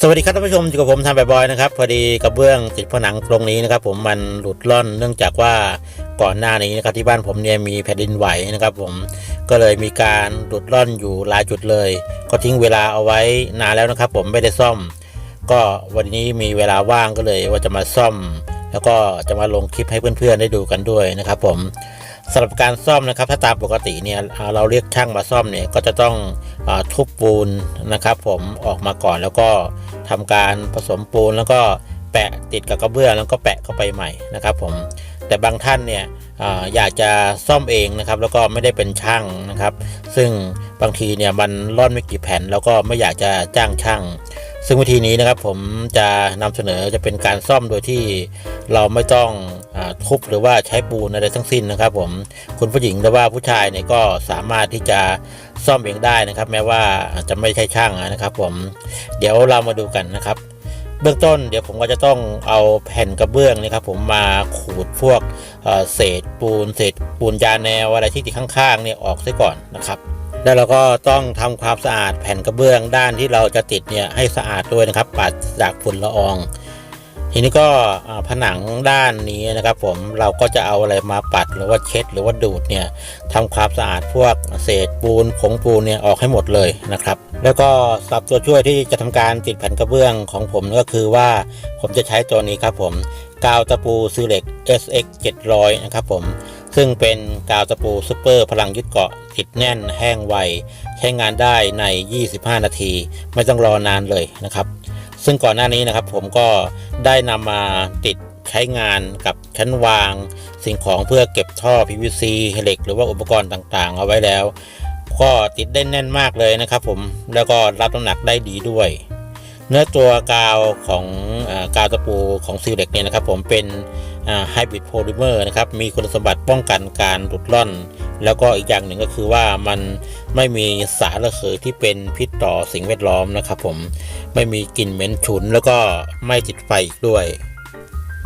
สวัสดีครับท่านผู้ชมอยู่กับผมทำแบบบอยนะครับพอดีกระเบื้องติดผนังตรงนี้นะครับ ผมมันหลุดล่อนเนื่องจากว่าก่อนหน้านี้นะครับที่บ้านผมเนี่ยมีแผ่นดินไหวนะครับ ผมก็เลยมีการหลุดล่อนอยู่หลายจุดเลย ก็ทิ้งเวลาเอาไว้นานแล้วนะครับ ผมไม่ได้ซ่อม ก็วันนี้มีเวลาว่างก็เลยว่าจะมาซ่อม แล้วก็จะมาลงคลิปให้เพื่อนๆได้ดูกันด้วยนะครับ ผม สำหรับการซ่อมนะครับ ถ้าตามปกติเนี่ยเราเรียกช่างมาซ่อมเนี่ยก็จะต้องอทุบปูนนะครับ ผมออกมาก่อนแล้วก็ทำการผสมปูนแล้วก็แปะติดกับกระเบื้องแล้วก็แปะเข้าไปใหม่นะครับ ผมแต่บางท่านเนี่ยออยากจะซ่อมเองนะครับแล้วก็ไม่ได้เป็นช่างนะครับ ซึ่งบางทีเนี่ยมันร่อนไม่กี่แผ่น แล้วก็ไม่อยากจะจ้างช่าง ซึ่งวิธีนี้นะครับผมจะนำเสนอจะเป็นการซ่อมโดยที่เราไม่ต้องอทุบหรือว่าใช้ปูนอะไรทั้งสิ้นนะครับ ผมคุณผู้หญิงหรือว่าผู้ชายเนี่ยก็สามารถที่จะซ่อมเองได้นะครับ แม้ว่าจะไม่ใช่ช่างนะครับ ผมเดี๋ยวเรามาดูกันนะครับ เบื้องต้นเดี๋ยวผมก็จะต้องเอาแผ่นกระเบื้องนี่ครับ ผมมาขูดพวกเศษปูน เศษปูนยาแนวอะไรที่ติดข้างๆเนี่ยออกซะก่อนนะครับ แล้วเราก็ต้องทำความสะอาดแผ่นกระเบื้องด้านที่เราจะติดเนี่ยให้สะอาดด้วยนะครับปัดจากฝุ่นละออง ทีนี้ก็ผนังด้านนี้นะครับผมเราก็จะเอาอะไรมาปัดหรือว่าเช็ด หรือว่าดูดเนี่ยทำความสะอาดพวกเศษปูนผงปูนเนี่ยออกให้หมดเลยนะครับ แล้วก็สับตัวช่วยที่จะทำการติดแผ่นกระเบื้องของผมก็คือว่าผมจะใช้ตัวนี้ครับผมกาวตะปูซีเล็ก SX 700 นะครับผม ซึ่งเป็นกาวตะปูซูเปอร์พลังยึดเกาะติดแน่นแห้งไว ใช้งานได้ใน 25 นาที ไม่ต้องรอนานเลยนะครับ ซึ่งก่อนหน้านี้นะครับผมก็ได้นำมาติดใช้งานกับชั้นวาง สิ่งของเพื่อเก็บท่อ PVC เหล็ก หรือว่าอุปกรณ์ต่างๆ เอาไว้แล้ว ก็ติดได้แน่นมากเลยนะครับผมแล้วก็รับน้ำหนักได้ดีด้วย เนื้อตัวกาวของอกาวตะปูของซีเล็กเนี่ยนะครับผมเป็น ไฮบริดโพลิเมอร์นะครับมีคุณสมบัติป้องกันการหลุดร่อน แล้วก็อีกอย่างหนึ่งก็คือว่ามันไม่มีสารระเหยที่เป็นพิษต่อสิ่งแวดล้อมนะครับผมไม่มีกลิ่นเหม็นฉุนแล้วก็ไม่ติดไฟอีกด้วย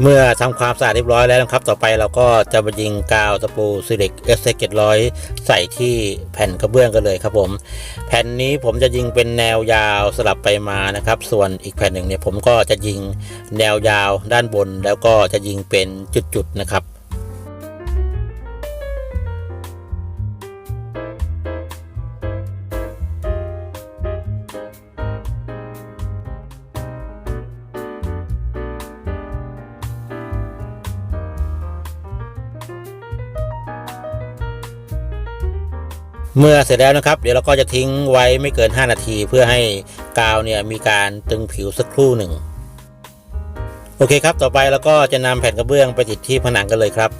เมื่อทำความสะอาดเรียบร้อยแล้วนะครับ ต่อไปเราก็จะมายิงกาวตะปูซีเล็กเอสเจ็ดร้อยใส่ที่แผ่นกระเบื้องกันเลยครับผม แผ่นนี้ผมจะยิงเป็นแนวยาวสลับไปมานะครับ ส่วนอีกแผ่นหนึ่งเนี่ยผมก็จะยิงแนวยาวด้านบน แล้วก็จะยิงเป็นจุดๆนะครับ เมื่อเสร็จแล้วนะครับ เดี๋ยวเราก็จะทิ้งไว้ไม่เกิน 5 นาที เพื่อให้กาวเนี่ยมีการตึงผิวสักครู่หนึ่ง โอเคครับ ต่อไปเราก็จะนำแผ่นกระเบื้องไปติดที่ผนังกันเลยครับ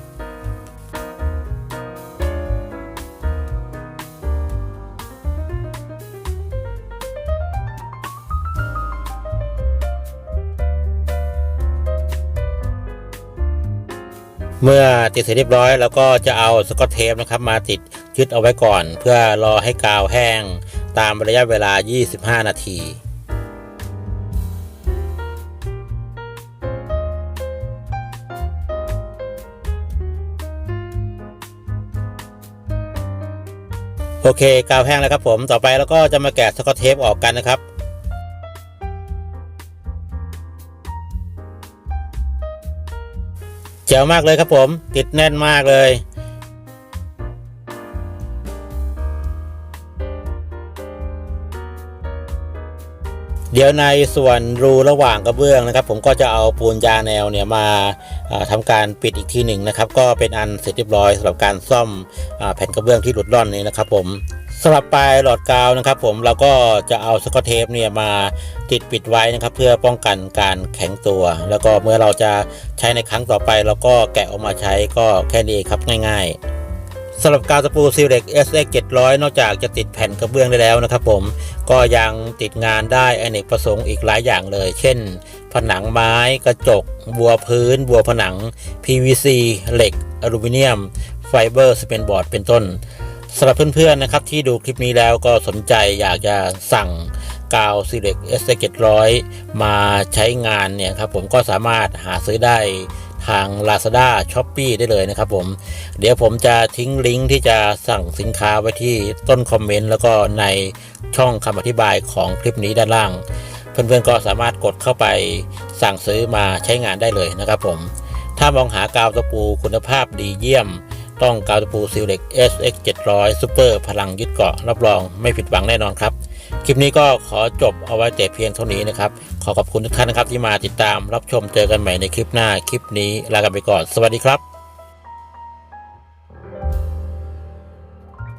เมื่อติดเสร็จเรียบร้อยแล้วก็จะเอาสกอตเทปนะครับมาติดยึดเอาไว้ก่อน เพื่อรอให้กาวแห้งตามระยะเวลา 25 นาทีโอเคกาวแห้งแล้วครับผมต่อไปแล้วก็จะมาแกะสกอตเทปออกกันนะครับ จ๋วมากเลยครับผม ติดแน่นมากเลยเดี๋ยวในส่วนรูระหว่างกระเบื้องนะครับ ผมก็จะเอาปูนยาแนวเนี่ยมาาทำาการปิดอีกทีหนึ่งนะครับ ก็เป็นอันเสร็จเรียบร้อยสำหรับการซ่อมอแผ่นกระเบื้องที่หลุดร่อนนี้นะครับ ผม สำหรับปลายหลอดกาวนะครับ ผมเราก็จะเอาสกอตเทปเนี่ยมาติดปิดไว้นะครับ เพื่อป้องกันการแข็งตัว แล้วก็เมื่อเราจะใช้ในครั้งต่อไปเราก็แกะออกมาใช้ก็แค่นี้เองครับง่าย ๆสำหรับกาวตะปูซีเล็ก SX 700 นอกจากจะติดแผ่นกระเบื้องได้แล้วนะครับผมก็ยังติดงานได้อเนกประสงค์อีกหลายอย่างเลย เช่น ผนังไม้กระจก บัวพื้น บัวผนัง PVC เหล็ก อลูมิเนียม ไฟเบอร์สเปนบอร์ดเป็นต้น สำหรับเพื่อนๆนะครับที่ดูคลิปนี้แล้วก็สนใจอยากจะสั่งกาวซีเล็ก SX 700มาใช้งานเนี่ยครับผมก็สามารถหาซื้อได้ทาง Lazada s h o p e e ได้เลยนะครับผมเดี๋ยวผมจะทิ้งลิงก์ที่จะสั่งสินค้าไว้ที่ต้นคอมเมนต์แล้วก็ในช่องคำอธิบายของคลิปนี้ด้านล่าง เพื่อนๆก็สามารถกดเข้าไปสั่งซื้อมาใช้งานได้เลยนะครับผมถ้ามองหากาวตะปูคุณภาพดีเยี่ยม ต้องกาวตะปูซิลเล็ก SX 700 Super พลังยึดเกาะรับรองไม่ผิดหวังแน่นอนครับ คลิปนี้ก็ขอจบเอาไว้แต่เพียงเท่านี้นะครับ ขอขอบคุณทุกท่านนะครับที่มาติดตามรับชมเจอกันใหม่ในคลิปหน้าคลิปนี้ลากันไปก่อน สวัสดีครับ